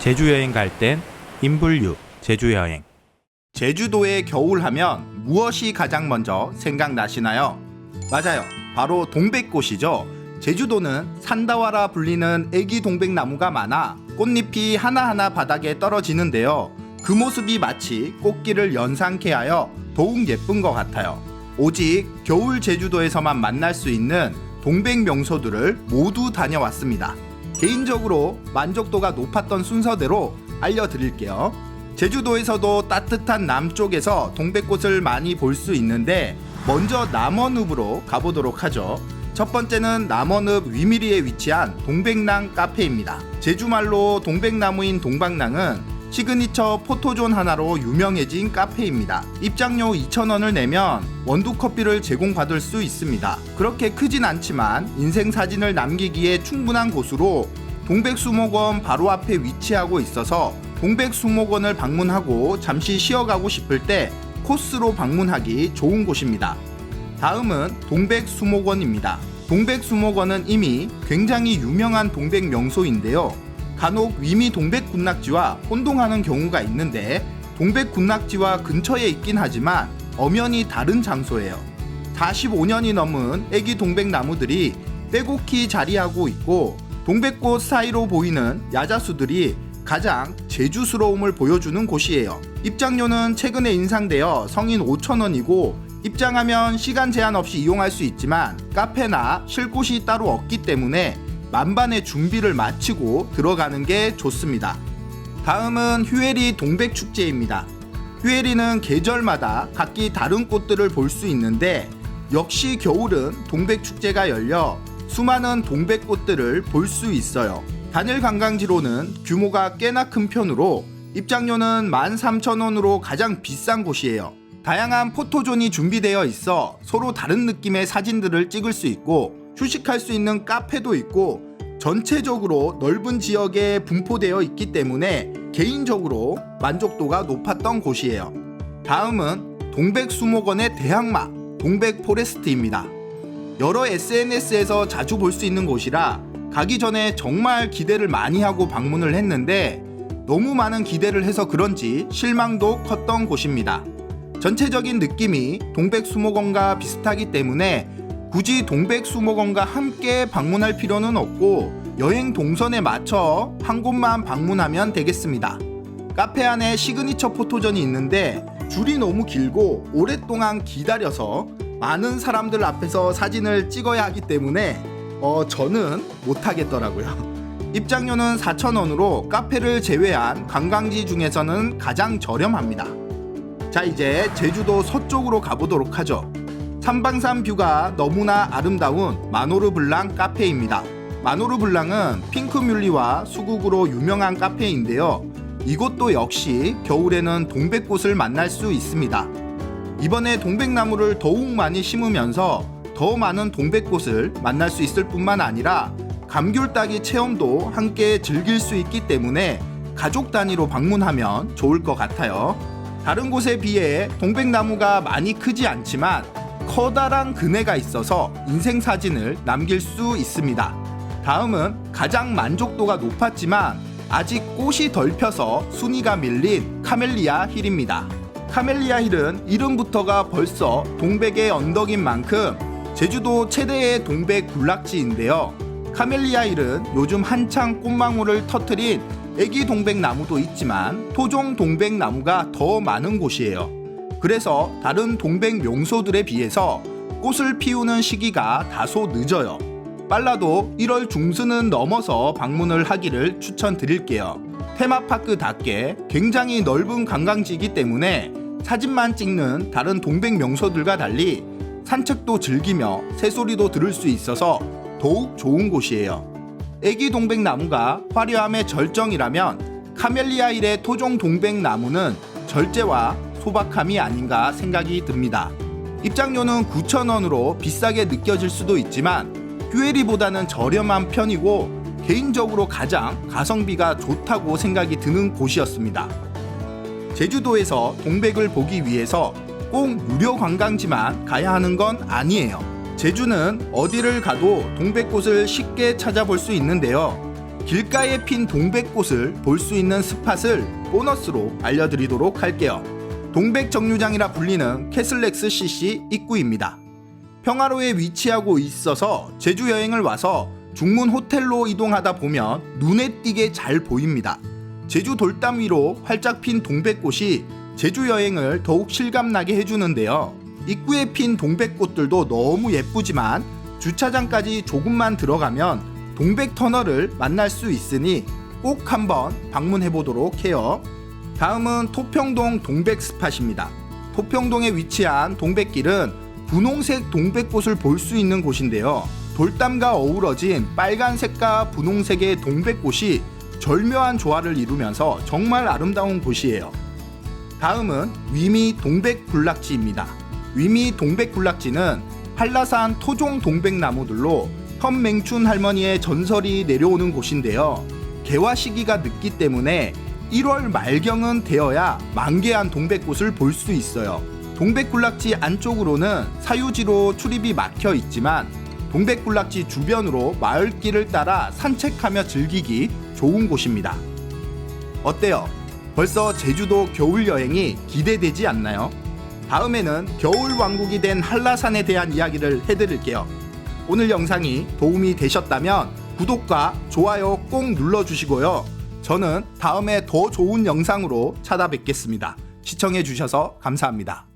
제주 여행 갈 땐 인불유 제주 여행. 제주도의 겨울 하면 무엇이 가장 먼저 생각나시나요? 맞아요. 바로 동백꽃이죠. 제주도는 산다와라 불리는 애기 동백나무가 많아 꽃잎이 하나하나 바닥에 떨어지는데요. 그 모습이 마치 꽃길을 연상케 하여 더욱 예쁜 것 같아요. 오직 겨울 제주도에서만 만날 수 있는 동백 명소들을 모두 다녀왔습니다. 개인적으로 만족도가 높았던 순서대로 알려드릴게요. 제주도에서도 따뜻한 남쪽에서 동백꽃을 많이 볼 수 있는데 먼저 남원읍으로 가보도록 하죠. 첫 번째는 남원읍 위미리에 위치한 동백낭 카페입니다. 제주말로 동백나무인 동방낭은 시그니처 포토존 하나로 유명해진 카페입니다. 입장료 2,000원을 내면 원두 커피를 제공받을 수 있습니다. 그렇게 크진 않지만 인생 사진을 남기기에 충분한 곳으로 동백수목원 바로 앞에 위치하고 있어서 동백수목원을 방문하고 잠시 쉬어가고 싶을 때 코스로 방문하기 좋은 곳입니다. 다음은 동백수목원입니다. 동백수목원은 이미 굉장히 유명한 동백 명소인데요. 간혹 위미 동백군락지와 혼동하는 경우가 있는데 동백군락지와 근처에 있긴 하지만 엄연히 다른 장소예요. 45년이 넘은 애기 동백나무들이 빼곡히 자리하고 있고 동백꽃 사이로 보이는 야자수들이 가장 제주스러움을 보여주는 곳이에요. 입장료는 최근에 인상되어 성인 5,000원이고 입장하면 시간 제한 없이 이용할 수 있지만 카페나 쉴 곳이 따로 없기 때문에 만반의 준비를 마치고 들어가는 게 좋습니다. 다음은 휴에리 동백축제입니다. 휴에리는 계절마다 각기 다른 꽃들을 볼 수 있는데 역시 겨울은 동백축제가 열려 수많은 동백꽃들을 볼 수 있어요. 단일 관광지로는 규모가 꽤나 큰 편으로 입장료는 13,000원으로 가장 비싼 곳이에요. 다양한 포토존이 준비되어 있어 서로 다른 느낌의 사진들을 찍을 수 있고 휴식할 수 있는 카페도 있고 전체적으로 넓은 지역에 분포되어 있기 때문에 개인적으로 만족도가 높았던 곳이에요. 다음은 동백수목원의 대항마 동백포레스트입니다. 여러 SNS에서 자주 볼 수 있는 곳이라 가기 전에 정말 기대를 많이 하고 방문을 했는데 너무 많은 기대를 해서 그런지 실망도 컸던 곳입니다. 전체적인 느낌이 동백수목원과 비슷하기 때문에 굳이 동백수목원과 함께 방문할 필요는 없고 여행 동선에 맞춰 한 곳만 방문하면 되겠습니다. 카페 안에 시그니처 포토전이 있는데 줄이 너무 길고 오랫동안 기다려서 많은 사람들 앞에서 사진을 찍어야 하기 때문에 어, 저는 못하겠더라고요. 입장료는 4,000원으로 카페를 제외한 관광지 중에서는 가장 저렴합니다. 자, 이제 제주도 서쪽으로 가보도록 하죠. 삼방산 뷰가 너무나 아름다운 마노르 블랑 카페입니다. 마노르 블랑은 핑크뮬리와 수국으로 유명한 카페인데요. 이곳도 역시 겨울에는 동백꽃을 만날 수 있습니다. 이번에 동백나무를 더욱 많이 심으면서 더 많은 동백꽃을 만날 수 있을 뿐만 아니라 감귤 따기 체험도 함께 즐길 수 있기 때문에 가족 단위로 방문하면 좋을 것 같아요. 다른 곳에 비해 동백나무가 많이 크지 않지만 커다란 그네가 있어서 인생 사진을 남길 수 있습니다. 다음은 가장 만족도가 높았지만 아직 꽃이 덜 펴서 순위가 밀린 카멜리아 힐입니다. 카멜리아 힐은 이름부터가 벌써 동백의 언덕인 만큼 제주도 최대의 동백 군락지인데요. 카멜리아 힐은 요즘 한창 꽃망울을 터트린 애기 동백나무도 있지만 토종 동백나무가 더 많은 곳이에요. 그래서 다른 동백 명소들에 비해서 꽃을 피우는 시기가 다소 늦어요. 빨라도 1월 중순은 넘어서 방문을 하기를 추천드릴게요. 테마파크답게 굉장히 넓은 관광지이기 때문에 사진만 찍는 다른 동백 명소들과 달리 산책도 즐기며 새소리도 들을 수 있어서 더욱 좋은 곳이에요. 애기 동백나무가 화려함의 절정이라면 카멜리아일의 토종 동백나무는 절제와 소박함이 아닌가 생각이 듭니다. 입장료는 9,000원으로 비싸게 느껴질 수도 있지만 퓨에리보다는 저렴한 편이고 개인적으로 가장 가성비가 좋다고 생각이 드는 곳이었습니다. 제주도에서 동백을 보기 위해서 꼭 유료 관광지만 가야 하는 건 아니에요. 제주는 어디를 가도 동백꽃을 쉽게 찾아볼 수 있는데요. 길가에 핀 동백꽃을 볼 수 있는 스팟을 보너스로 알려드리도록 할게요. 동백 정류장이라 불리는 캐슬렉스 CC 입구입니다. 평화로에 위치하고 있어서 제주 여행을 와서 중문 호텔로 이동하다 보면 눈에 띄게 잘 보입니다. 제주 돌담 위로 활짝 핀 동백꽃이 제주 여행을 더욱 실감나게 해주는데요. 입구에 핀 동백꽃들도 너무 예쁘지만 주차장까지 조금만 들어가면 동백 터널을 만날 수 있으니 꼭 한번 방문해 보도록 해요. 다음은 토평동 동백 스팟입니다. 토평동에 위치한 동백길은 분홍색 동백꽃을 볼 수 있는 곳인데요. 돌담과 어우러진 빨간색과 분홍색의 동백꽃이 절묘한 조화를 이루면서 정말 아름다운 곳이에요. 다음은 위미 동백군락지입니다. 위미 동백군락지는 한라산 토종 동백나무들로 현맹춘 할머니의 전설이 내려오는 곳인데요. 개화 시기가 늦기 때문에 1월 말경은 되어야 만개한 동백꽃을 볼 수 있어요. 동백군락지 안쪽으로는 사유지로 출입이 막혀 있지만 동백군락지 주변으로 마을길을 따라 산책하며 즐기기 좋은 곳입니다. 어때요? 벌써 제주도 겨울 여행이 기대되지 않나요? 다음에는 겨울 왕국이 된 한라산에 대한 이야기를 해드릴게요. 오늘 영상이 도움이 되셨다면 구독과 좋아요 꼭 눌러주시고요. 저는 다음에 더 좋은 영상으로 찾아뵙겠습니다. 시청해주셔서 감사합니다.